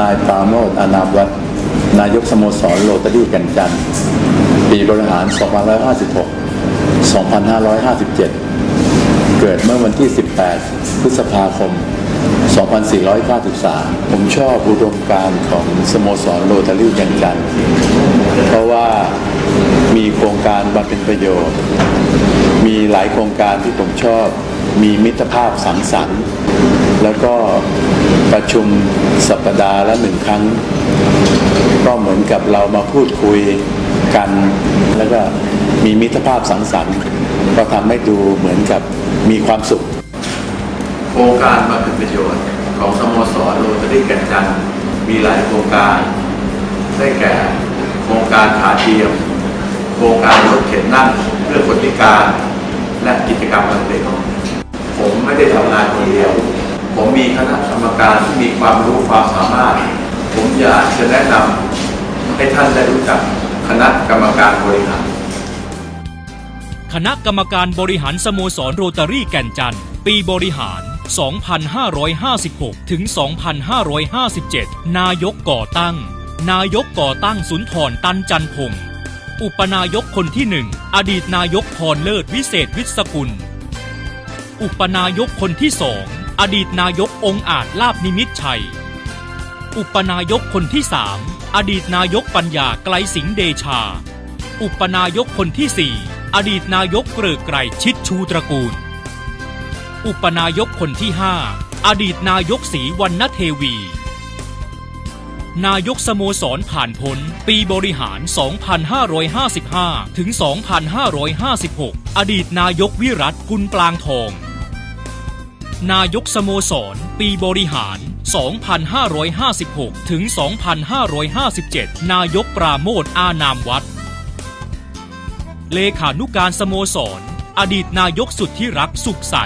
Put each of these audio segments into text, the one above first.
นายปราโมทอนามวัฒนายกสโมสรโรตารี่กันจันปีบริหาร 2556 2557 เกิดเมื่อวันที่ 18 พฤษภาคม 2493 ผมชอบอุดมการของสโมสรโรตารี่กันจันเพราะว่ามีโครงการบำเพ็ญประโยชน์ มีหลายโครงการที่ผมชอบ มีมิตรภาพสังสรรค์ แล้วก็ประชุมสัปดาห์ละหนึ่งครั้ง ก็เหมือนกับเรามาพูดคุยกัน แล้วก็มีมิตรภาพสังสรรค์ก็ทำให้ดูเหมือนกับมีความสุข โครงการบำเพ็ญประโยชน์ของสโมสรโรตารี่กันจันมีหลายโครงการ ได้แก่ โครงการขาเทียม โครงการรถเข็นนั่งเพื่อคนพิการ และกิจกรรมวันเด็กผมไม่ได้ทำงานคนเดียว ผมมีคณะกรรมการที่มีความรู้ความสามารถ ผมอยากจะแนะนำให้ท่านได้รู้จักคณะกรรมการบริหาร คณะกรรมการบริหารสโมสรโรตารี่แก่นจันทร์ปีบริหาร 2556 ถึง 2557 นายกก่อตั้ง นายกก่อตั้งสุนทรตันจันพงศ์อุปนายกคนที่หนึ่ง อดีตนายกพรเลิศวิเศษวิศกุล อุปนายกคนที่สอง อดีตนายกองอาจลาบนิมิตชัย อุปนายกคนที่สามอดีตนายกปัญญาไกลสิงเดชา อุปนายกคนที่สี่อดีตนายกเกริกไกรชิดชูตระกูล อุปนายกคนที่ห้าอดีตนายกศรีวรรณเทวี นายกสโมสรผ่านพ้นปีบริหาร 2555 ถึง 2556 อดีตนายกวิรัตกุลปลางทอง นายกสโมสร ปีบริหาร 2556 ถึง 2557 นายกปราโมทอานามวัด เลขานุการสโมสร อดีตนายกสุดที่รักสุขใส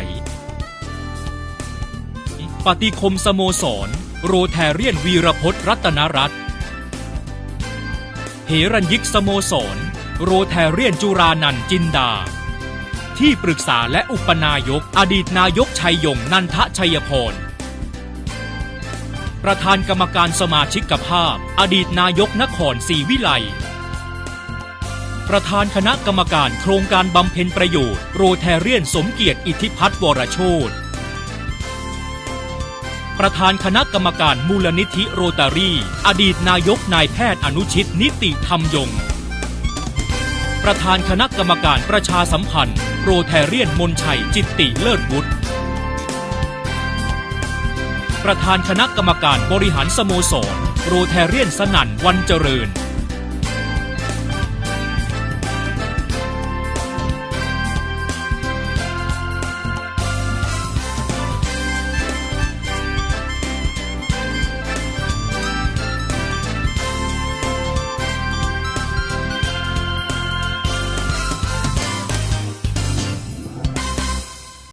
ปฏิคมสโมสร โรแทเรียนวีรพจน์รัตนรัตน์เหรัญยิกสโมสร โรแทเรียนจุรานันจินดา ที่ปรึกษาและอุปนายก อดีตนายกชัยยงนันทชัยพรประธานกรรมการสมาชิกภาพ อดีตนายกนครศรีวิไลประธานคณะกรรมการโครงการบำเพ็ญประโยชน์โรแทเรียนสมเกียรติอิทธิพัฒน์วรโชตประธานคณะกรรมการมูลนิธิโรตารี อดีตนายกนายแพทย์อนุชิตนิติธรรมยง ประธานคณะกรรมการประชาสัมพันธ์โรแทเรียนมนชัยจิตติเลิศวุฒิประธานคณะกรรมการบริหารสโมสรโรแทเรียนสนั่นวันเจริญ